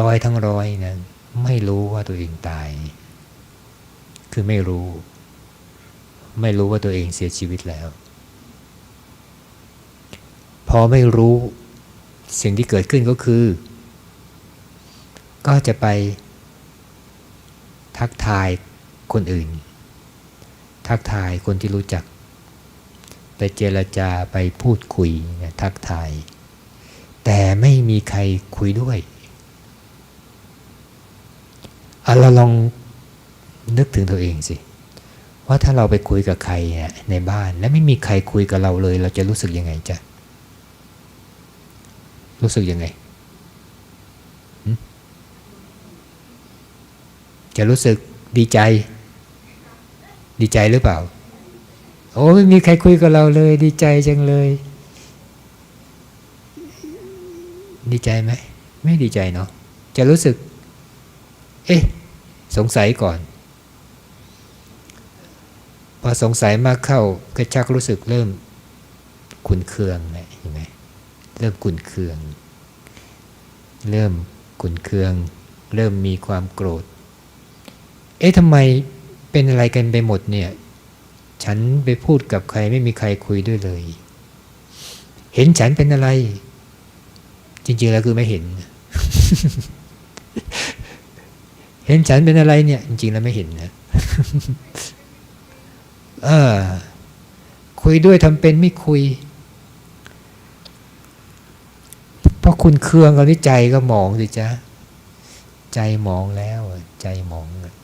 ร้อยทั้งร้อยนะไม่รู้ว่าตัวเองตาย คือไม่รู้ ไม่รู้ว่าตัวเองเสียชีวิตแล้ว พอไม่รู้สิ่งที่เกิดขึ้นก็คือ ก็จะไปทักทายคนอื่น ทักทายคนที่รู้จัก ไปเจรจาไปพูดคุยเนี่ยทักทาย แต่ไม่มีใครคุยด้วย เราลองนึกถึงตัวเองสิ ว่าถ้าเราไปคุยกับใครเนี่ยในบ้าน แล้วไม่มีใครคุยกับเราเลย เราจะรู้สึกยังไงจ๊ะ รู้สึกยังไง จะรู้สึกดีใจ ดีใจหรือเปล่า โอ้ไม่มีใครคุยกับเราเลย ดีใจจังเลย ดีใจไหม ไม่ดีใจเนาะจะรู้สึก เอ๊ะ สงสัยก่อน พอสงสัยมากเข้าก็ชักรู้สึกเริ่มขุนเคืองนะเห็นไหมเริ่มขุนเคือง เริ่มขุนเคือง เริ่มมีความโกรธ เอ๊ะทำไมเป็นอะไรกันไปหมดเนี่ย ฉันไปพูดกับใครไม่มีใครคุยด้วยเลย เห็นฉันเป็นอะไร จริงๆแล้วคือไม่เห็น เห็นฉันเป็นอะไรเนี่ย จริงๆแล้วไม่เห็นนะเออ คุยด้วยทำเป็นไม่คุย เพราะคุณเครืองกับนี่ใจก็หมองสิจ๊ะ ใจหมองแล้ว ใจหมองอะ